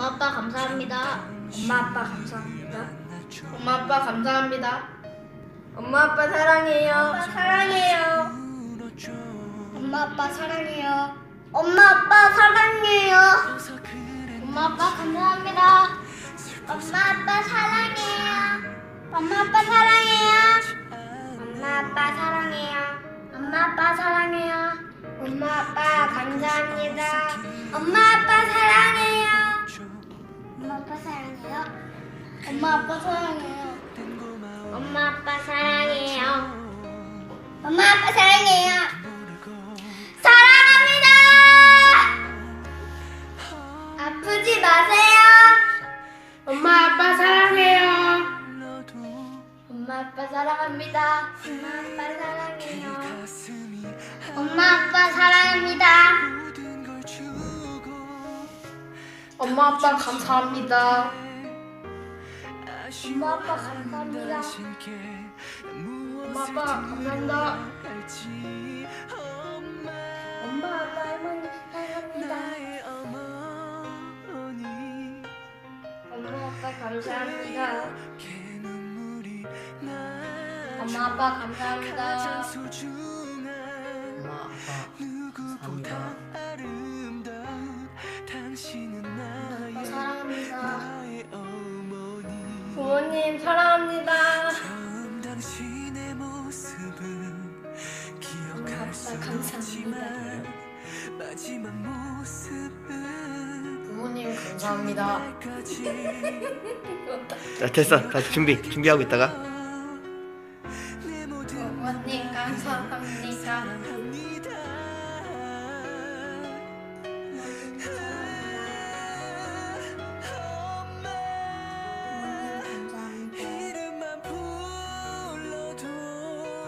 엄마 아빠 감사합니다. 엄마 아빠 감사합니다. 엄마 아빠 감사합니다. 엄마 아빠 사랑해요. 사랑해요. 엄마 아빠 사랑해요. 엄마 아빠 사랑해요. 엄마 아빠 감사합니다. 엄마 아빠 사랑해요. 엄마 아빠 사랑해요. 엄마 아빠 사랑해요. 엄마 아빠 사랑해요. 엄마 아빠 감사합니다. 엄마 엄마 아빠 사랑해요. 엄마 아빠 사랑해요. 엄마 아빠 사랑해요. 사랑합니다. 아프지 마세요. 엄마 아빠 사랑해요. 엄마 아빠 사랑합니다. 엄마 아빠 사랑해요. 엄마 아빠 사랑합니다. 엄마 아빠 감사합니다. 엄마 아빠 감사합니다. 엄마 아빠 감사합니다. 엄마 아빠 할머니 사랑합니다. 엄마 아빠 감사합니다. 엄마 아빠 감사합니다. 엄마 아빠 감사합니다. 부모님 감사합니다. 자 됐어 다시 준비 준비하고 있다가 부모님 감사합니다.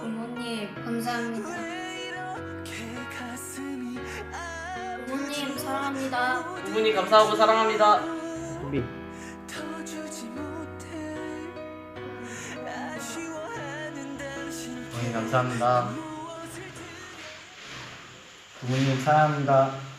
부모님 감사합니다. 부모님 사 랑합니다. 부모님 감사하고 사랑합니다. 준비 부모님 감사합니다. 부모님 사랑합니다.